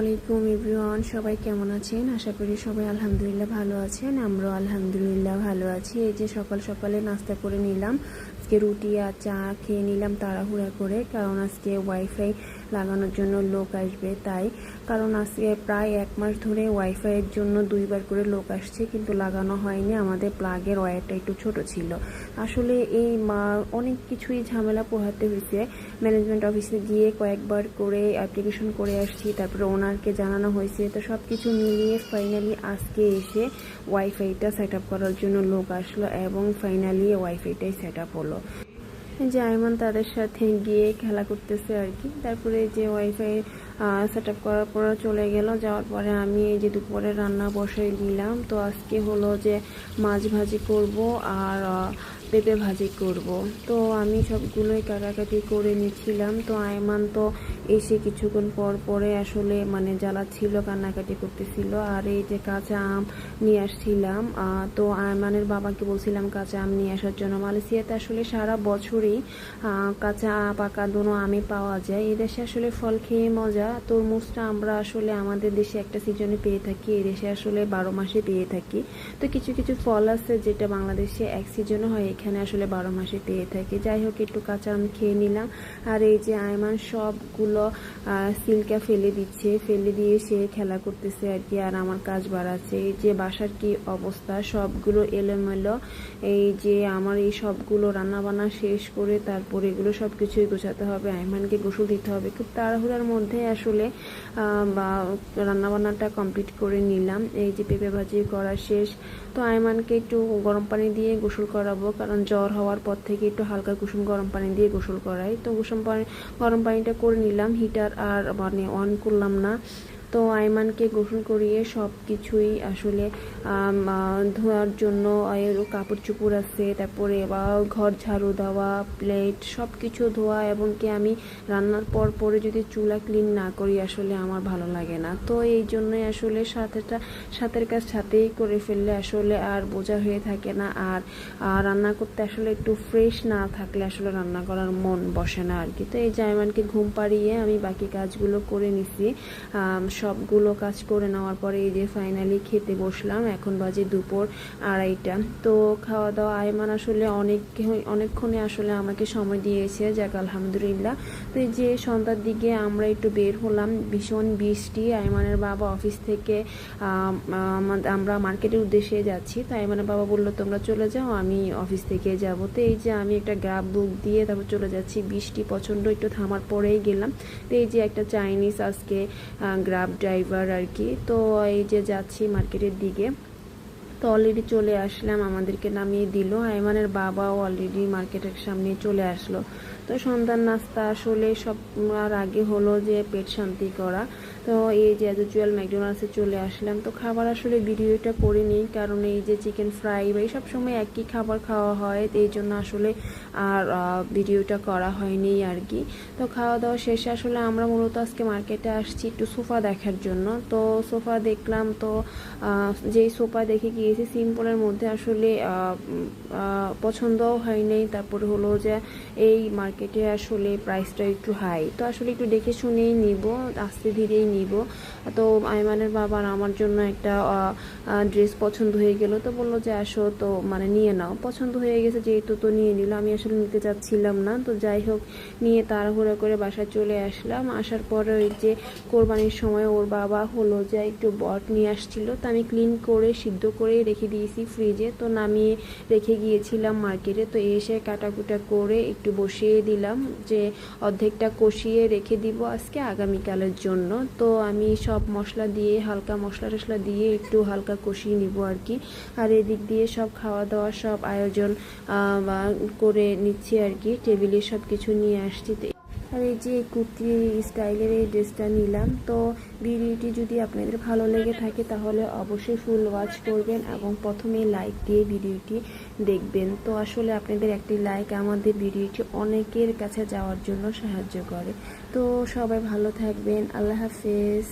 আলাইকুম ইব্রিওয়ান সবাই কেমন আছেন? আশা করি সবাই আলহামদুলিল্লাহ ভালো আছেন, আমরাও আলহামদুলিল্লাহ ভালো আছি। এই যে সকাল সকালে নাস্তা করে নিলাম, আজকে রুটি আর চা খেয়ে নিলাম তাড়াহুড়া করে, কারণ আজকে ওয়াইফাই লাগানোর জন্য লোক আসবে, তাই। কারণ আজকে প্রায় এক মাস ধরে ওয়াইফাইয়ের জন্য দুইবার করে লোক আসছে, কিন্তু লাগানো হয়নি। আমাদের প্লাগের ওয়্যারটা একটু ছোট ছিল। আসলে এই মা, অনেক কিছুই ঝামেলা পোহাতে হয়েছে। ম্যানেজমেন্ট অফিসে গিয়ে কয়েকবার করে অ্যাপ্লিকেশন করে আসছি, তারপরে ওনারকে জানানো হয়েছে। তো সব কিছু মিলিয়ে ফাইনালি আজকে এসে ওয়াইফাইটা সেট আপ করার জন্য লোক আসলো এবং ফাইনালি ওয়াইফাইটাই সেট আপ হলো। যে আইমান তাদের সাথে গিয়ে খেলা করতেছে আর কি। তারপরে যে ওয়াইফাই সেট আপ করার পর চলে গেল। যাওয়ার পরে আমি এই যে দুপুরে রান্না বসাই নিলাম তো আজকে হলো যে মাছ ভাজি করব আর পেঁপে ভাজি করব। তো আমি সবগুলোই কাটাকাটি করে নিচ্ছিলাম। তো আয়মান তো এসে কিছুক্ষণ পর পরে আসলে মানে জ্বালাচ্ছিল কান্নাকাটি করতেছিল। আর এই যে কাঁচা আম নিয়ে আসছিলাম তো আয়মানের বাবাকে বলছিলাম কাঁচা আম নিয়ে আসার জন্য। মালয়েশিয়াতে আসলে সারা বছরই কাঁচা পাকা দোনো আমে পাওয়া যায়। এদেশে আসলে ফল খেয়ে মজা। তরমুজটা আমরা আসলে আমাদের দেশে একটা সিজনে পেয়ে থাকি। এদেশে আসলে বারো মাসে পেয়ে থাকি। তো কিছু কিছু ফল আছে যেটা বাংলাদেশে এক সিজনে হয় এখানে আসলে বারো মাসে পেয়ে থাকি। যাই হোক, একটু কাঁচা আম খেয়ে নিলাম। আর এই যে আয়মান সবগুলো সিল্কা ফেলে দিচ্ছে। ফেলে দিয়ে সে খেলা করতেছে আর কি, আর আমার কাজ বাড়াচ্ছে। এই যে বাসার কি অবস্থা? সবগুলো এলোমেলো। এই যে আমার এই সবগুলো রান্নাবান্না শেষ করে তারপর এগুলো সব কিছুই গোছাতে হবে। আয়মানকে গোসল দিতে হবে। খুব তাড়াহুড়ার মধ্যে আসলে বা, রান্নাবান্নাটা কমপ্লিট করে নিলাম। এই যে পেঁপে ভাজি করা শেষ। তো আয়মানকে একটু গরম পানি দিয়ে গোসল করাবো। কারণ জ্বর হওয়ার পর থেকে একটু হালকা কুসুম গরম পানি দিয়ে গোসল করাই। তো কুসুম পানি, গরম পানিটা করে নিলাম হিটার আর মানে অন করলাম না। তো আইমানকে গোসল করিয়ে সব কিছুই আসলে ধোয়ার জন্য কাপড় চুপড় আছে, তারপরে ঘর ঝাড়ু দেওয়া প্লেট সব কিছু ধোয়া এবং কি আমি রান্নার পর পরে যদি চুলা ক্লিন না করি, আসলে আমার ভালো লাগে না। তো এই জন্যই আসলে সাথেটা, সাথের কাজ সাথেই করে ফেললে আসলে আর বোঝা হয়ে থাকে না। আর রান্না করতে আসলে একটু ফ্রেশ না থাকলে আসলে রান্না করার মন বসে না আর কি তো এই জায়মানকে ঘুম পাড়িয়ে আমি বাকি কাজগুলো করে নিছি সবগুলো কাজ করে নেওয়ার পরে এই যে ফাইনালি খেতে বসলাম, এখন বাজে দুপুর আড়াইটা। তো খাওয়া দাওয়া আয়মান আসলে অনেক অনেকক্ষণে আসলে আমাকে সময় দিয়েছে, যাক আলহামদুলিল্লাহ। তো এই যে সন্ধ্যার দিকে আমরা একটু বের হলাম, ভীষণ বৃষ্টি, আয়মানের বাবা অফিস থেকে আমরা মার্কেটের উদ্দেশ্যে যাচ্ছি। তো আয়মানের বাবা বলল, তোমরা চলে যাও, আমি অফিস থেকে যাব। তো এই যে আমি একটা গ্রাব বুক দিয়ে তারপর চলে যাচ্ছি, বৃষ্টি প্রচণ্ড একটু থামার পরেই গেলাম। তো এই যে একটা চাইনিজ আজকে গ্রাব ক্যাব ড্রাইভার আর কি তো এই যে যাচ্ছি মার্কেটের দিকে, তো অলরেডি চলে আসলাম, আমাদেরকে নামিয়ে দিল। আইমানের বাবাও অলরেডি মার্কেটের সামনে চলে আসলো। তো সন্ধ্যার নাস্তা আসলে সব, আর আগে হলো যে পেট শান্তি করা। তো এই যে অ্যাজ ইউজুয়াল ম্যাকডোনাল্ডসে চলে আসলাম, তো খাবার আসলে ভিডিওটা করে নিই, কারণ এই যে চিকেন ফ্রাই বা সব সময় একই খাবার খাওয়া হয় এই জন্য আসলে আর ভিডিওটা করা হয়নি আর কি। তো খাওয়া দাওয়া শেষে আসলে আমরা মূলত আজকে মার্কেটে আসছি একটু সোফা দেখার জন্য। তো সোফা দেখলাম তো যেই সোফা দেখে গিয়েছি, সিম্পলের মধ্যে আসলে পছন্দও হয়নি। তারপরে হলো যে এই মার্কেটে আসলে প্রাইসটা একটু হাই তো আসলে একটু দেখে শুনেই নিব, আস্তে ধীরেই নিব। তো আইমানের বাবার আমার জন্য একটা ড্রেস পছন্দ হয়ে গেল। তো বলল যে, আসো তো মানে নিয়ে নাও। পছন্দ হয়ে গেছে, যেহেতু তো নিয়ে নিল, আমি আসলে নিতে চাচ্ছিলাম না। তো যাই হোক, নিয়ে তাড়াহুড়া করে বাসায় চলে আসলাম। আসার পরে ওই যে কোরবানির সময় ওর বাবা হলো যে, একটু বট নিয়ে আসছিল। তো আমি ক্লিন করে, সিদ্ধ করে রেখে দিয়েছি ফ্রিজে। তো নামিয়ে রেখে গিয়েছিলাম মার্কেটে। তো এসে কাটাকুটা করে একটু বসিয়ে দিলাম যে, অর্ধেকটা কষিয়ে রেখে দিব আজকে আগামীকালের জন্য। তো আমি সব মশলা দিয়ে, হালকা মশলা টশলা দিয়ে একটু হালকা কষিয়ে নিব আর কি। আর এদিক দিয়ে সব খাওয়া দাওয়া সব আয়োজন করে নিচ্ছি আর কি, টেবিলে সব কিছু নিয়ে আসছি। আর এই যে কুর্তি স্টাইলের এই ড্রেসটা নিলাম, তো ভিডিওটি যদি আপনাদের ভালো লেগে থাকে তাহলে অবশ্যই ফুল ওয়াচ করবেন এবং প্রথমে লাইক দিয়ে ভিডিওটি দেখবেন। তো আসলে আপনাদের একটি লাইক আমাদের ভিডিওটি অনেকের কাছে যাওয়ার জন্য সাহায্য করে। তো সবাই ভালো থাকবেন, আল্লাহ হাফেজ।